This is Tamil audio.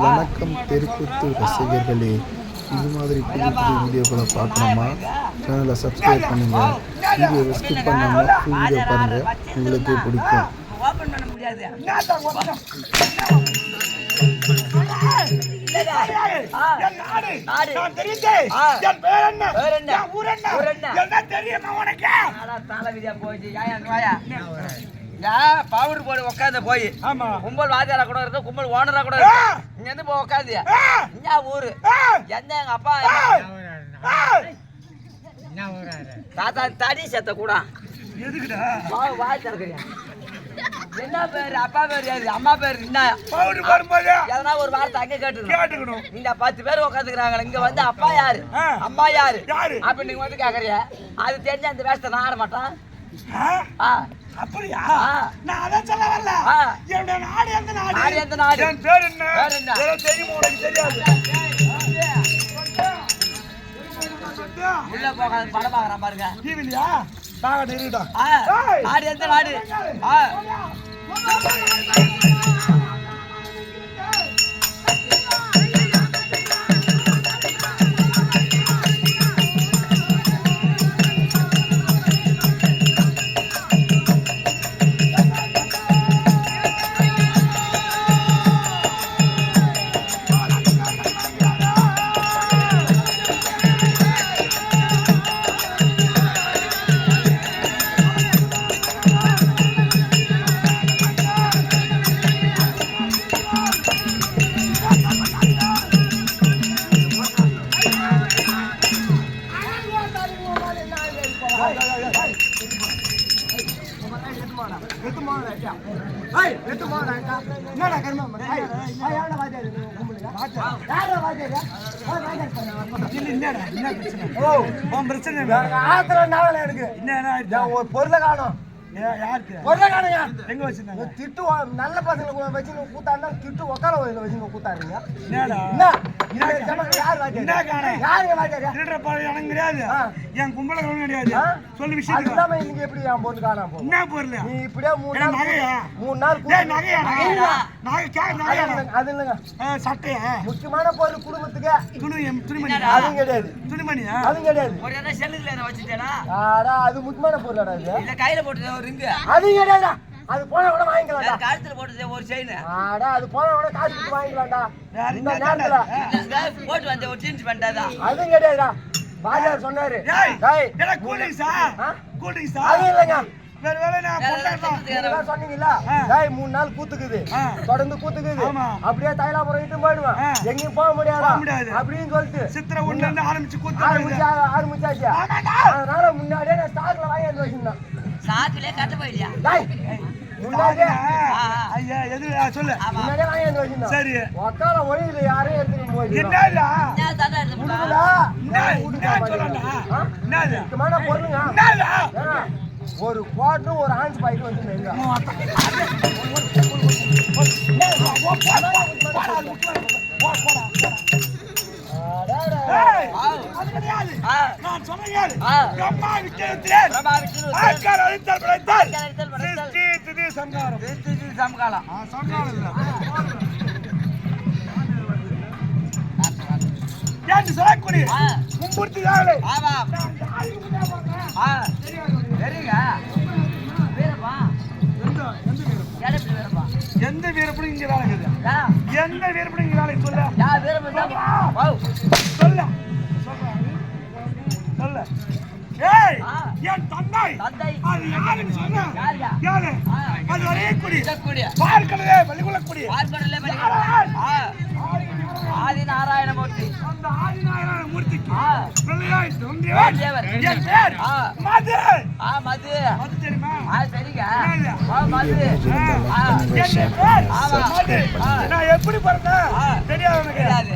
வணக்கம் தெருக்கூத்து ரசிகர்களே. இது மாதிரி புது புது வீடியோக்களை பார்க்கணுமா? சேனலை சப்ஸ்கிரைப் பண்ணுங்க. வீடியோவை ஸ்கிப் பண்ணாமல் ஃபுல் வீடியோ பாருங்க. உங்களுக்கே பிடிக்கும். தெரியுமா உனக்கு தலை விதியா போயிடுச்சு ஏன் அங்க வாயா இங்க பவுடர் போடு உட்காந்து போய் ஆமா. கும்பல் வாத்தியாரா கூட இருக்கு கும்பல் ஓனரா கூட இருக்கு. இங்க இருந்து போய் உட்காந்து ஆ. இங்க ஊரு. எந்த எங்க அப்பா. தாத்தா தடி செத்த கூட எதுக்குடா? வாய் திறக்கிறியா என்ன பேரு அப்பா பேரு யாரு அம்மா பேரு என்ன எதனா ஒரு வார்த்தை அங்க கேட்டுக்கணும். இந்த பத்து பேர் உட்காந்துக்கிறாங்க இங்க வந்து அப்பா யாரு. அம்மா யாரு யாரு? அப்ப நீங்க வந்து கேக்குறிய அது தெரிஞ்ச அந்த வேஷத்தை நான் ஆட மாட்டான். அப்படியா? ஆ. நான் அதான் சொல்ல வரல. ஆ. என்னுடைய நாடு எந்த நாடு? நாடு எந்த நாடு? என் பேர் என்ன? பேர் என்ன? தெரியுமா உனக்கு தெரியாது? உள்ள போகாத படம் பாக்குறான் பாருங்க டிவிலயா? தாங்க நிறுடா. ஆ. நாடு எந்த நாடு என்னடா இல்ல, என்னடா? என்ன பிரச்சனை? பிரச்சனை என்ன? ஒரு பொருளை காணும் யாருக்கு? பொருளை எங்க வச்சிருந்தாங்க? திட்டு நல்ல பசங்களை வச்சு கூத்தாடினா திட்டு உட்கார வயல வச்சு. ஆ. என் கும்பல கிடையாது. சொல்லு விஷயம் இல்லாம இன்னைக்கு எப்படி என் காணாம போகும் என்ன பொருள் நீ இப்படியே மூணு நாள் நகையா? மூணு நாள் நகையா? நகையா? நகை, கே- அது நகையா? இல்லைங்க, அது இல்லைங்க ஆ, சட்டையா? முக்கியமான பொருள் குடும்பத்துக்கு துணி? என்னடா? அதுவும் கிடையாது துணிமணியா? அதுவும் கிடையாது ஒரு செல்லுல வச்சுட்டேனா அது முக்கியமான பொருளாடா இது இல்ல கையில போட்டு ஒரு ரிங்கு அதுவும் கிடையாதுடா அது போன கூட வாங்கிக்கலாம்டா கழுத்துல போட்டு ஒரு செயின் ஆடா அது போன கூட காசு கொடுத்து வாங்கிக்கலாம்டா இந்த நேரத்துல? போட்டு வந்த ஒரு ஜீன்ஸ் பண்ணிட்டாதான் அதுவும் கிடையாதுடா பாஜார் சொன்னாரு ஏய், டேய், என்னடா கூல் ட்ரிங்க்ஸா? ஆ? கூல் ட்ரிங்க்ஸா? அது இல்லைங்க வேற வேலை நான் வேற பொண்ணா வேலை இருக்கேன். செஞ்சுட்டு நீங்களாம் சொன்னீங்கல்ல ஆ. டேய் மூணு நாள் கூத்துக்குது. தொடர்ந்து கூத்துக்குது. அப்படியே தைலாபுரம் இட்டு போயிடுவேன். எங்கேயும் போக முடியாதா. அப்படின்னு சொல்லிட்டு சித்திரை ஆரம்பிச்சு கூத்து ஆரம்பிச்சா ஆரம்பிச்சாச்சு. அதனால முன்னாடியே நான் ஸ்டாக்ல வாங்கி வச்சிருந்தேன் சாக்குலயே கட்ட வந்து வச்சிருந்தேன் சரி உக்கார ஒளியில யாரையும் எடுத்துட்டு? முடுக்குடா என்ன பொருளுங்க ஒரு குவாட்டரும் ஒரு ஆன்ஸ் ஆவ். அது கிடையாது. நான் சொன்னேன். பிரம்மா விக்கிரத்திலே ஆட்கார் அழித்தல் படைத்தால். சிருஷ்டி திதி சம்ஹாரம் திருச்சி சமகாலம் இல்ல. சொல்லக்கூடிய. மும்பூர்த்தி வீரப்பா. எந்த வீரப்படும் இங்க வேலை எந்த வீரப்படும் இங்க வேலை சொல்ல சொல்ல. சொல்ல. ஏய். என் தந்தை. அது யாருன்னு சொன்ன? யார். அது பார்க்கலையே பள்ளிக்குள்ளக்குடி பார்க்கடலே ஆ. ஆதி நாராயணமூர்த்தி அந்த பிள்ளையாய். என் பேர். மது. ஆ மது. மது தெரியுமா? ஆ சரிங்க? ஆ மது. ஆ. என் பேர். மது. நான் எப்படி பிறந்தேன். தெரியாது தெரியாது.